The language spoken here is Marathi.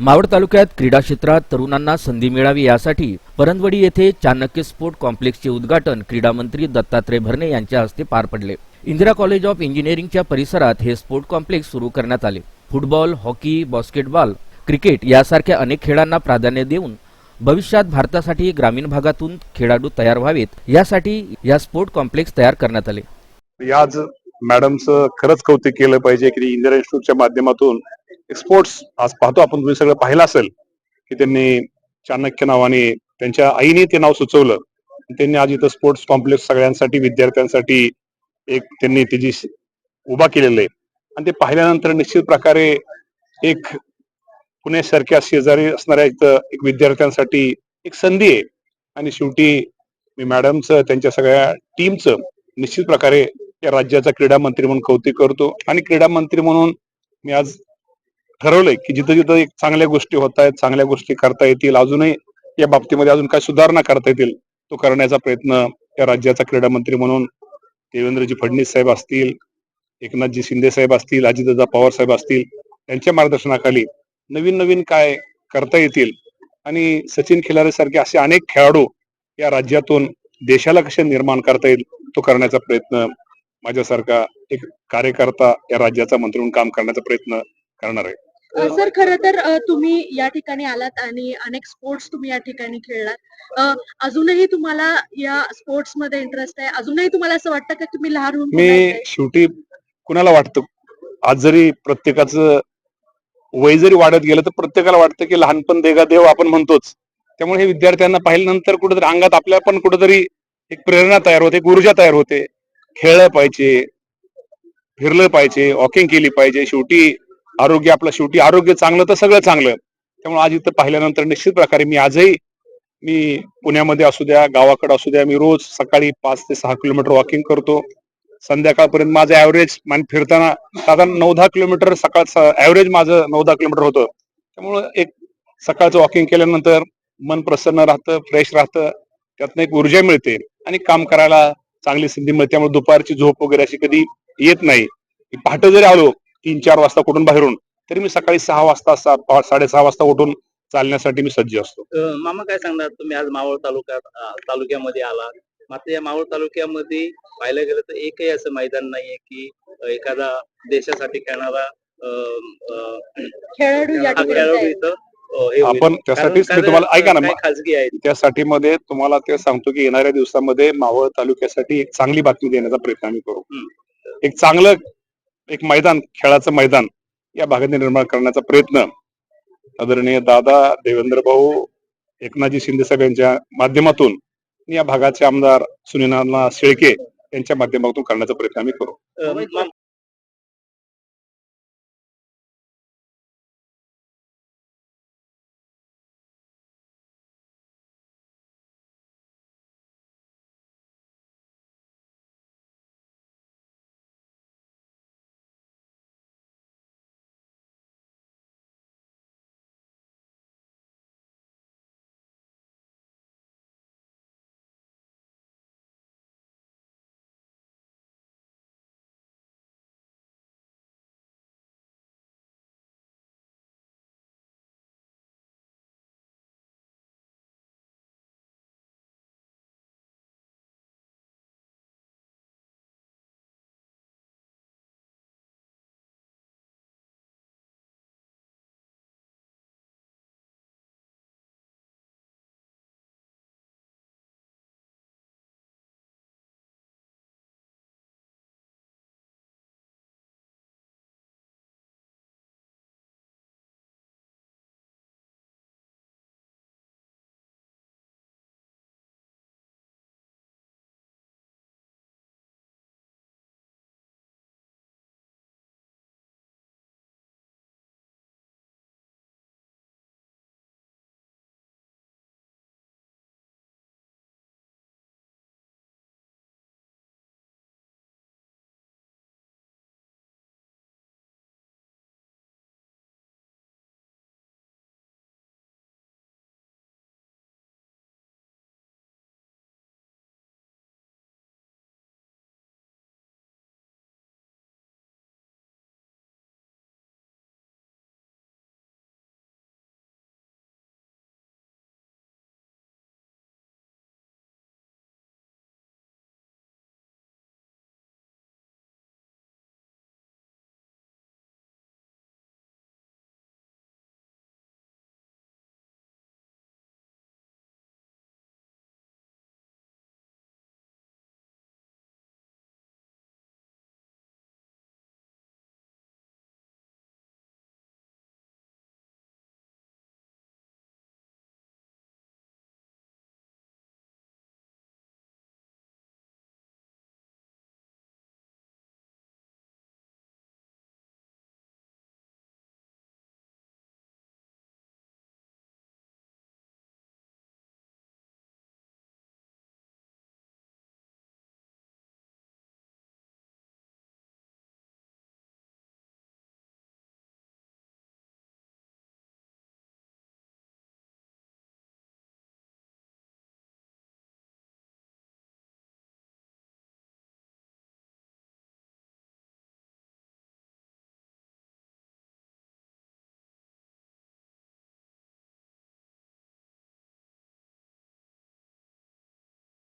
मावळ तालुक्यात क्रीडा क्षेत्रात तरुणांना संधी मिळावी यासाठी परंदवडी येथे चाणक्य स्पोर्ट कॉम्प्लेक्सचे उद्घाटन क्रीडा मंत्री दत्तात्रय भरणे यांच्या हस्ते पार पडले. इंदिरा कॉलेज ऑफ इंजिनिअरिंगच्या परिसरात हे स्पोर्ट कॉम्प्लेक्स सुरू करण्यात आले. फुटबॉल हॉकी बास्केटबॉल क्रिकेट यासारख्या अनेक खेळांना प्राधान्य देऊन भविष्यात भारतासाठी ग्रामीण भागातून खेळाडू तयार व्हावेत यासाठी या स्पोर्ट कॉम्प्लेक्स तयार करण्यात आले. आज मॅडमचं खरंच कौतुक केलं पाहिजे की इंदिरा इन्स्टिट्यूटच्या माध्यमातून स्पोर्ट्स आज पाहतो आपण तुम्ही सगळं पाहिलं असेल की त्यांनी चाणक्य नावाने त्यांच्या आईने ते नाव सुचवलं. त्यांनी आज इथं स्पोर्ट्स कॉम्प्लेक्स सगळ्यांसाठी विद्यार्थ्यांसाठी एक त्यांनी त्याची उभा केलेलं आहे. आणि ते पाहिल्यानंतर निश्चित प्रकारे एक पुण्यासारख्या शेजारी असणाऱ्या इथं एक विद्यार्थ्यांसाठी एक संधी आहे. आणि शेवटी मी मॅडमचं त्यांच्या सगळ्या टीमचं निश्चित प्रकारे या राज्याचा क्रीडा मंत्री म्हणून कौतुक करतो. आणि क्रीडा मंत्री म्हणून मी आज ठरवलंय की जिथं जिथं एक चांगल्या गोष्टी होत आहेत चांगल्या गोष्टी करता येतील अजूनही या बाबतीमध्ये अजून काय सुधारणा करता येतील तो करण्याचा प्रयत्न या राज्याचा क्रीडा मंत्री म्हणून देवेंद्रजी फडणवीस साहेब असतील एकनाथजी शिंदे साहेब असतील अजितदादा पवार साहेब असतील यांच्या मार्गदर्शनाखाली नवीन नवीन काय करता येतील आणि सचिन खिलारे सारखे असे अनेक खेळाडू या राज्यातून देशाला कसे निर्माण करता येईल तो करण्याचा प्रयत्न माझ्यासारखा एक कार्यकर्ता या राज्याचा मंत्री म्हणून काम करण्याचा प्रयत्न करणार आहे. सर खरं तर तुम्ही या ठिकाणी आलात आणि अनेक स्पोर्ट्स तुम्ही या ठिकाणी खेळलात. अजूनही तुम्हाला या स्पोर्ट्समध्ये इंटरेस्ट आहे. अजूनही तुम्हाला असं वाटतं का तुम्ही लहान होऊन मी शेवटी कुणाला वाटतं? आज जरी प्रत्येकाचं वय जरी वाढत गेलं तर प्रत्येकाला वाटतं की लहानपण देगा देव आपण म्हणतोच. त्यामुळे हे विद्यार्थ्यांना पाहिल्यानंतर कुठेतरी अंगात आपल्या पण कुठेतरी एक प्रेरणा तयार होते ऊर्जा तयार होते. खेळलं पाहिजे फिरलं पाहिजे वॉकिंग केली पाहिजे. शेवटी आरोग्य आपलं शेवटी आरोग्य चांगलं तर सगळं चांगलं. त्यामुळे आज इथं पाहिल्यानंतर निश्चित प्रकारे मी आजही मी पुण्यामध्ये असू द्या गावाकडे असू द्या मी रोज सकाळी पाच ते सहा किलोमीटर वॉकिंग करतो. संध्याकाळपर्यंत माझं ऍव्हरेज मान फिरताना साधारण नऊ दहा किलोमीटर सकाळचं ऍव्हरेज माझं नऊ दहा किलोमीटर होतं. त्यामुळं एक सकाळचं वॉकिंग केल्यानंतर मन प्रसन्न राहतं फ्रेश राहतं. त्यातनं एक ऊर्जा मिळते आणि काम करायला चांगली संधी मिळते. त्यामुळे दुपारची झोप वगैरे अशी कधी येत नाही. पहाटं पहाटे जरी आलो तीन चार वाजता कुठून बाहेरून तरी मी सकाळी सहा वाजता सा- साडेसहा वाजता उठून चालण्यासाठी मी सज्ज असतो. मामा काय सांगणार? तुम्ही आज मावळ तालुक्यात तालुक्यामध्ये आला. मात्र या मावळ तालुक्यामध्ये पाहायला गेलं तर एकही असं मैदान नाहीये की एखादा देशासाठी खेळणारा खेळाडू हा हे. आपण त्यासाठीच मी तुम्हाला ऐका ना खाजगी आहेत? त्यासाठी मध्ये तुम्हाला ते सांगतो की येणाऱ्या दिवसामध्ये मावळ तालुक्यासाठी एक चांगली बातमी देण्याचा प्रयत्न आम्ही करू. एक चांगलं एक मैदान खेळाचं मैदान या भागात निर्माण करण्याचा प्रयत्न आदरणीय दादा देवेंद्र भाऊ एकनाथजी शिंदे साहेब यांच्या माध्यमातून या भागाचे आमदार सुनीनाना शेळके यांच्या माध्यमातून करण्याचा प्रयत्न आम्ही करू.